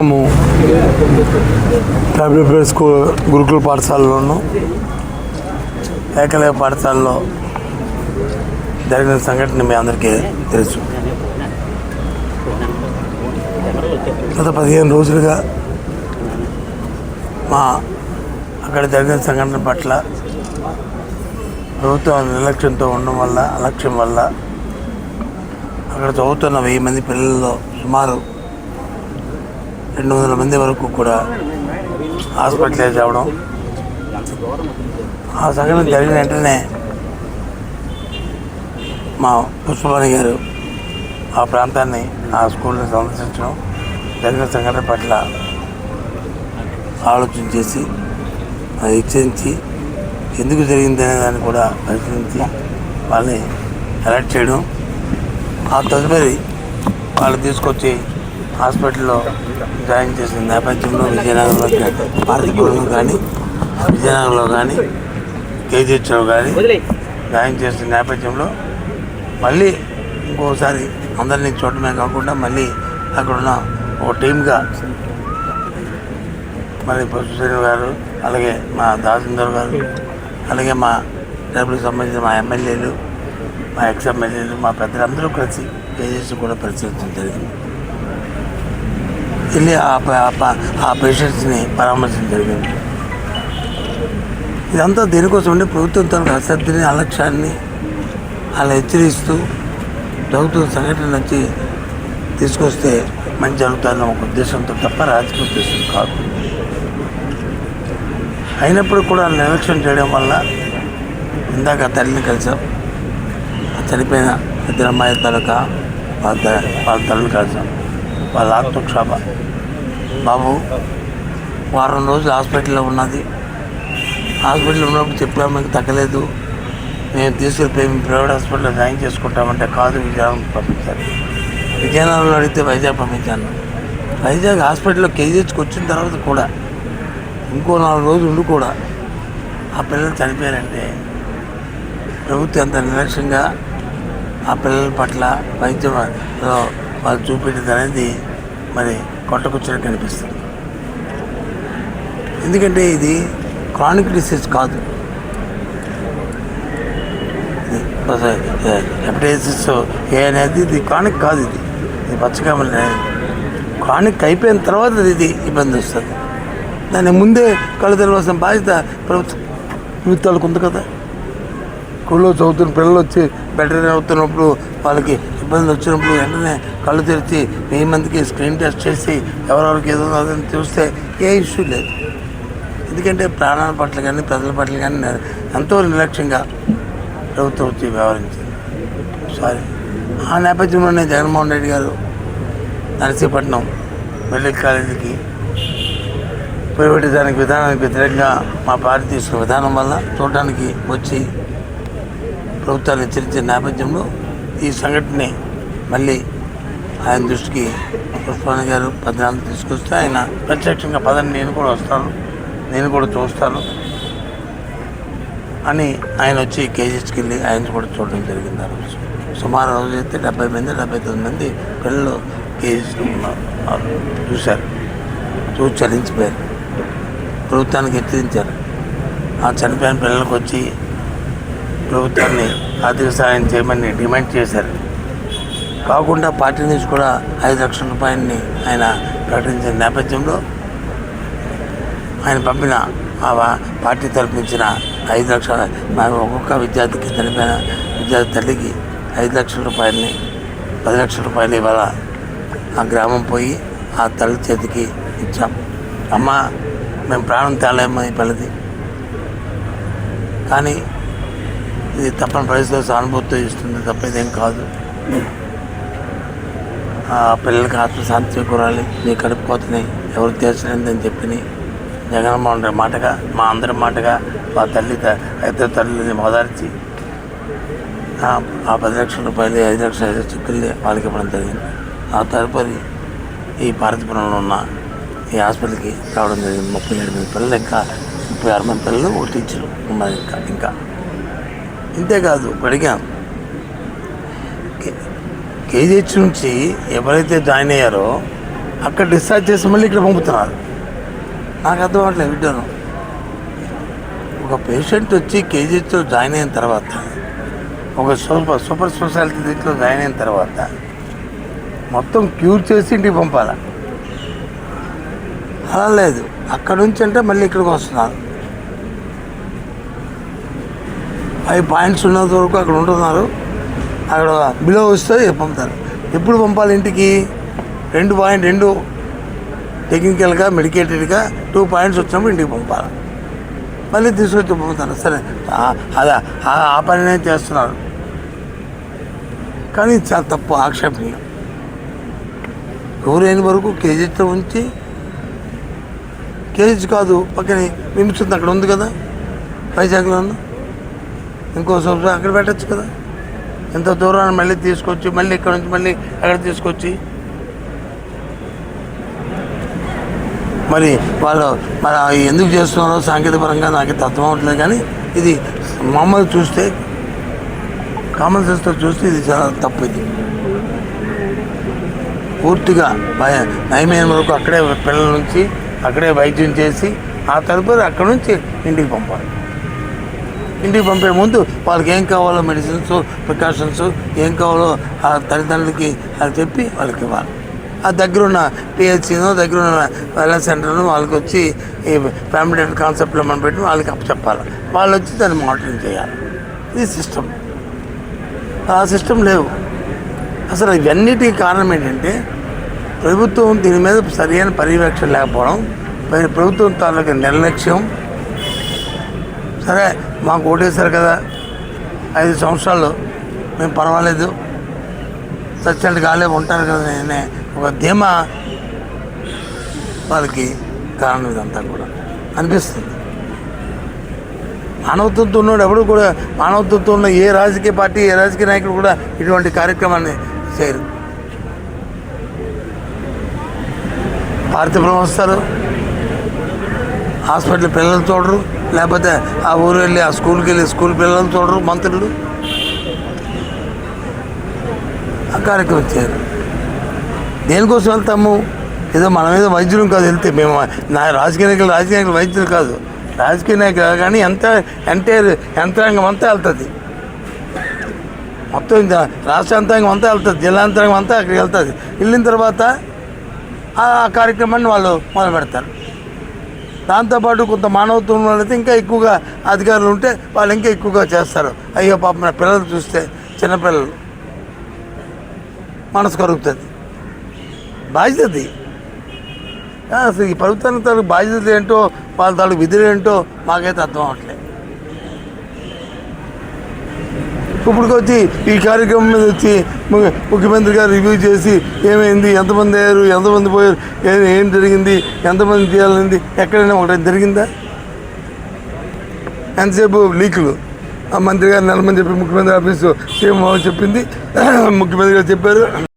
మేము WP school గురుకుల పాఠశాలలోను ఏకలయ పాఠశాలలో జరిగిన సంఘటన మీ అందరికీ తెలుసు. గత పదిహేను రోజులుగా మా అక్కడ జరిగిన సంఘటన పట్ల ప్రభుత్వం నిర్లక్ష్యంతో ఉండడం వల్ల అలక్ష్యం వల్ల అక్కడ చదువుతున్న వెయ్యి మంది పిల్లల్లో సుమారు రెండు వందల మంది వరకు కూడా హాస్పిటలైజ్ అవ్వడం. ఆ సంఘటన జరిగిన వెంటనే మా పుష్పవాణి గారు ఆ ప్రాంతాన్ని ఆ స్కూల్ని సందర్శించడం జరిగిన సంఘటన పట్ల ఆలోచన చేసి అది హెచ్చరించి ఎందుకు జరిగింది అనే దాన్ని కూడా పరిశీలించి వాళ్ళని అలర్ట్ చేయడం. ఆ తదుపరి వాళ్ళు తీసుకొచ్చి హాస్పిటల్లో జాయిన్ చేసిన నేపథ్యంలో విజయనగరంలో పార్తీపురంలో కానీ విజయనగరంలో కానీ కేజీహెచ్లో కానీ జాయిన్ చేసిన నేపథ్యంలో మళ్ళీ ఇంకోసారి అందరినీ చూడటమే కాకుండా మళ్ళీ అక్కడున్న ఒక టీమ్గా మరి పశుశ్రేణి గారు అలాగే మా దాసిందర్ గారు అలాగే మా డబ్బులకు సంబంధించిన మా ఎమ్మెల్యేలు మా ఎక్స్ ఎమ్మెల్యేలు మా పెద్దలందరూ కలిసి కేజీఎస్ కూడా పరిశీలించడం జరిగింది. వెళ్ళి ఆ ఆ పేషెంట్స్ని పరామర్శించడం జరిగింది. ఇదంతా దేనికోసం అంటే ప్రభుత్వం తన అశ్రద్ధని అలక్ష్యాన్ని అలా హెచ్చరిస్తూ ప్రభుత్వం సంఘటన నుంచి తీసుకొస్తే మంచి జరుగుతుందన్న ఒక ఉద్దేశంతో తప్ప రాజకీయ ఉద్దేశం కాదు. అయినప్పుడు కూడా నిర్లక్ష్యం చేయడం వల్ల ఇందాక తల్లిని కలిసాం. చనిపోయిన ఇద్దరు అమ్మాయి తలక వాళ్ళ వాళ్ళ తల్లిని కలిసాం. వాళ్ళ ఆత్మక్షోభ బాబు వారం రోజులు హాస్పిటల్లో ఉన్నది. హాస్పిటల్లో ఉన్నప్పుడు చెప్పాము మీకు తగ్గలేదు. మేము తీసుకెళ్ళిపోయి ప్రైవేట్ హాస్పిటల్లో జాయిన్ చేసుకుంటామంటే కాదు విజయనగరం పంపించారు. విజయనగరంలో అడిగితే వైజాగ్ పంపించాను. వైజాగ్ హాస్పిటల్లో కేజీహెచ్కి వచ్చిన తర్వాత కూడా ఇంకో నాలుగు రోజులు ఉండి కూడా ఆ పిల్లలు చనిపోయారంటే ప్రభుత్వం ఎంత నిర్లక్ష్యంగా ఆ పిల్లల పట్ల వైద్యంలో వాళ్ళు చూపెట్టేది అనేది మరి కొట్టకొచ్చినట్టు కనిపిస్తుంది. ఎందుకంటే ఇది క్రానిక్ డిసీజ్ కాదు. ఇది హెపటైటిస్ ఏ అనేది ఇది క్రానిక్ కాదు ఇది. ఇది పచ్చకామలు అనేది. క్రానిక్ అయిపోయిన తర్వాత ఇది ఇబ్బంది వస్తుంది. దాన్ని ముందే కళ్ళు తెలవాల్సిన బాధ్యత ప్రభుత్వం. ప్రభుత్వాలకు ఉంది కదా. స్కూల్లో చదువుతున్న పిల్లలు వచ్చి బెటర్ అవుతున్నప్పుడు వాళ్ళకి ఇబ్బంది వచ్చినప్పుడు వెంటనే కళ్ళు తెరిచి వెయ్యి మందికి స్క్రీన్ టెస్ట్ చేసి ఎవరెవరికి ఏదో అదని చూస్తే ఏ ఇష్యూ లేదు. ఎందుకంటే ప్రాణాల పట్ల కానీ ప్రజల పట్ల కానీ ఎంతో నిర్లక్ష్యంగా ప్రభుత్వం వచ్చి వ్యవహరించింది. సారీ ఆ నేపథ్యంలోనే జగన్మోహన్ రెడ్డి గారు నరసీపట్నం మెడికల్ కాలేజీకి ప్రైవేటిజానికి విధానానికి వ్యతిరేకంగా మా పార్టీ తీసుకున్న విధానం వల్ల చూడటానికి వచ్చి ప్రభుత్వాన్ని హెచ్చరించిన నేపథ్యంలో ఈ సంఘటనని మళ్ళీ ఆయన దృష్టికి పుష్పాని గారు పద్నాలుగు తీసుకొస్తే ఆయన ప్రత్యక్షంగా పదని నేను కూడా వస్తాను నేను కూడా చూస్తాను అని ఆయన వచ్చి కేజీస్కి వెళ్ళి ఆయన కూడా చూడడం జరిగింది ఆ రోజు. సుమారు రోజు అయితే డెబ్బై మంది డెబ్బై తొమ్మిది మంది పిల్లలు కేజీస్లో ఉన్నారు. చూశారు. చూసి చలించిపోయారు. ప్రభుత్వానికి హెచ్చరించారు. ఆ చనిపోయిన పిల్లలకు వచ్చి ప్రభుత్వాన్ని ఆర్థిక సహాయం చేయమని డిమాండ్ చేశారు. కాకుండా పార్టీ నుంచి కూడా ఐదు లక్షల రూపాయలని ఆయన ప్రకటించిన నేపథ్యంలో ఆయన పంపిన పార్టీ తరపించిన ఐదు లక్షల ఒక్కొక్క విద్యార్థికి చనిపోయిన విద్యార్థి తల్లికి ఐదు లక్షల రూపాయలని పది లక్షల రూపాయలు ఇవాళ ఆ గ్రామం పోయి ఆ తల్లి చేతికి ఇచ్చాం. అమ్మ మేము ప్రాణం తేలేమని పలిది కానీ ఇది తప్పని పరిస్థితిలో సానుభూతితో ఇస్తుంది తప్ప ఇదేం కాదు. ఆ పిల్లలకి ఆత్మశాంతి చేకూరాలి నీ కడుపు ఎవరు తీర్చలేదని చెప్పి జగన్మోహన్ రెడ్డి మాటగా మా అందరి మాటగా మా తల్లి ఇద్దరు తల్లిని ఓదార్చి ఆ పది లక్షల రూపాయలు ఐదు లక్షల ఐదు చిక్కుల్ని వాళ్ళకి ఇవ్వడం జరిగింది. ఆ తదుపరి ఈ భారతపురంలో ఉన్న ఈ హాస్పిటల్కి రావడం జరిగింది. ముప్పై ఏడు మంది పిల్లలు ఇంకా ముప్పై ఆరు మంది పిల్లలు ఒక టీచరు ఉన్నారు ఇంకా ఇంకా. ఇంతేకాదు అడిగాం కేజీహెచ్ నుంచి ఎవరైతే జాయిన్ అయ్యారో అక్కడ డిశ్చార్జ్ చేసి మళ్ళీ ఇక్కడ పంపుతున్నారు. నాకు అర్థం అవ్వట్లేదు విడ్డను ఒక పేషెంట్ వచ్చి కేజీహెచ్లో జాయిన్ అయిన తర్వాత ఒక సూపర్ సూపర్ స్పెషాలిటీ దీంట్లో జాయిన్ అయిన తర్వాత మొత్తం క్యూర్ చేసి ఇంటికి పంపాలి? అలా లేదు. అక్కడ నుంచి అంటే మళ్ళీ ఇక్కడికి వస్తున్నారు. అవి పాయింట్స్ ఉన్నంత వరకు అక్కడ ఉంటున్నారు. అక్కడ బిలో వస్తే పంపుతారు. ఎప్పుడు పంపాలి ఇంటికి? రెండు పాయింట్ రెండు టెక్నికల్గా మెడికేటెడ్గా టూ పాయింట్స్ వచ్చినప్పుడు ఇంటికి పంపాలి. మళ్ళీ తీసుకొచ్చి పంపుతారు. సరే. అదే ఆ- పనినే చేస్తున్నారు. కానీ చాలా తప్పు ఆక్షేపణీయం. ఎవరైన వరకు కేజీతో ఉంచి కేజీ కాదు పక్కనే నిమిషం అక్కడ ఉంది కదా వైజాగ్లో ఇంకో సంవత్సరం అక్కడ పెట్టచ్చు కదా. ఎంత దూరాన్ని మళ్ళీ తీసుకొచ్చి మళ్ళీ ఇక్కడ నుంచి మళ్ళీ అక్కడ తీసుకొచ్చి. మరి వాళ్ళు మరి ఎందుకు చేస్తున్నారో సాంకేతికపరంగా నాకు అర్థం అవ్వట్లేదు కానీ ఇది మామూలు చూస్తే కామన్ సెన్స్తో చూస్తే ఇది చాలా తప్పు ఇది. పూర్తిగా భయ- నయమైన వరకు అక్కడే పిల్లల నుంచి అక్కడే వైద్యం చేసి ఆ తదుపరి అక్కడ నుంచి ఇంటికి పంపాలి. ఇంటికి పంపే ముందు వాళ్ళకి ఏం కావాలో మెడిసిన్స్ ప్రికాషన్స్ ఏం కావాలో ఆ తల్లిదండ్రులకి అది చెప్పి వాళ్ళకి ఇవ్వాలి. ఆ దగ్గరున్న పిహెచ్సినో దగ్గరున్న వెల్నెస్ సెంటర్ను వాళ్ళకి వచ్చి ఈ ఫ్యామిలీ కాన్సెప్ట్లో మనం పెట్టి వాళ్ళకి చెప్పాలి. వాళ్ళు వచ్చి దాన్ని మానిటరింగ్ చేయాలి. ఇది సిస్టమ్ ఆ సిస్టమ్ లేవు. అసలు ఇవన్నిటికీ కారణం ఏంటంటే ప్రభుత్వం దీని మీద సరైన పర్యవేక్షణ లేకపోవడం ప్రభుత్వం తాలూకు నిర్లక్ష్యం సరే మాకు ఓటేశారు కదా. ఐదు సంవత్సరాలు. మేము పర్వాలేదు. సత్యంటి గాలే ఉంటారు కదా నేనే ఒక ధీమా వాళ్ళకి కారణం ఇదంతా కూడా అనిపిస్తుంది. మానవత్వంతో ఉన్నాడు ఎవడు కూడా మానవత్వంతో ఉన్న ఏ రాజకీయ పార్టీ ఏ రాజకీయ నాయకుడు కూడా ఇటువంటి కార్యక్రమాన్ని చేయరు. పార్థిపురం వస్తారు హాస్పిటల్ పిల్లలు చూడరు లేకపోతే ఆ ఊరు వెళ్ళి ఆ స్కూల్కి వెళ్ళి స్కూల్ పిల్లలు చూడరు మంత్రులు. ఆ కార్యక్రమం చేయరు దేనికోసం వెళ్తాము? ఏదో మన మీద వైద్యులం కాదు వెళ్తే మేము నా రాజకీయ నాయకులు రాజకీయ నాయకులు వైద్యులు కాదు. రాజకీయ నాయకులు కానీ ఎంత ఎంటైర్ యంత్రాంగం అంతా వెళ్తుంది. మొత్తం ఇంత రాష్ట్ర యంత్రాంగం అంతా వెళ్తుంది జిల్లా యంత్రాంగం అంతా అక్కడికి వెళ్తుంది. వెళ్ళిన తర్వాత ఆ కార్యక్రమాన్ని వాళ్ళు మొదలు పెడతారు దాంతోపాటు కొంత మానవత్వం అయితే ఇంకా ఎక్కువగా అధికారులు ఉంటే వాళ్ళు ఇంకా ఎక్కువగా చేస్తారు. అయ్యో పాప మన పిల్లలు చూస్తే చిన్నపిల్లలు మనసు కరుగుతుంది. బాధ్యత అసలు ఈ ప్రభుత్వానికి తాలూకు బాధ్యతలు ఏంటో వాళ్ళ తాలూకు విధులు ఏంటో మాకైతే అర్థం అవట్లేదు ఇప్పుడు వచ్చి ఈ కార్యక్రమం మీద వచ్చి ముఖ్యమంత్రి గారు రివ్యూ చేసి ఏమైంది ఎంతమంది అయ్యారు ఎంతమంది పోయారు ఏం జరిగింది ఎంతమంది చేయాలని ఎక్కడైనా ఒకటి జరిగిందా? ఎంతసేపు లీకులు? ఆ మంత్రి గారు నెలమని చెప్పి ముఖ్యమంత్రి ఆఫీసు సీఎం చెప్పింది ముఖ్యమంత్రి గారు చెప్పారు.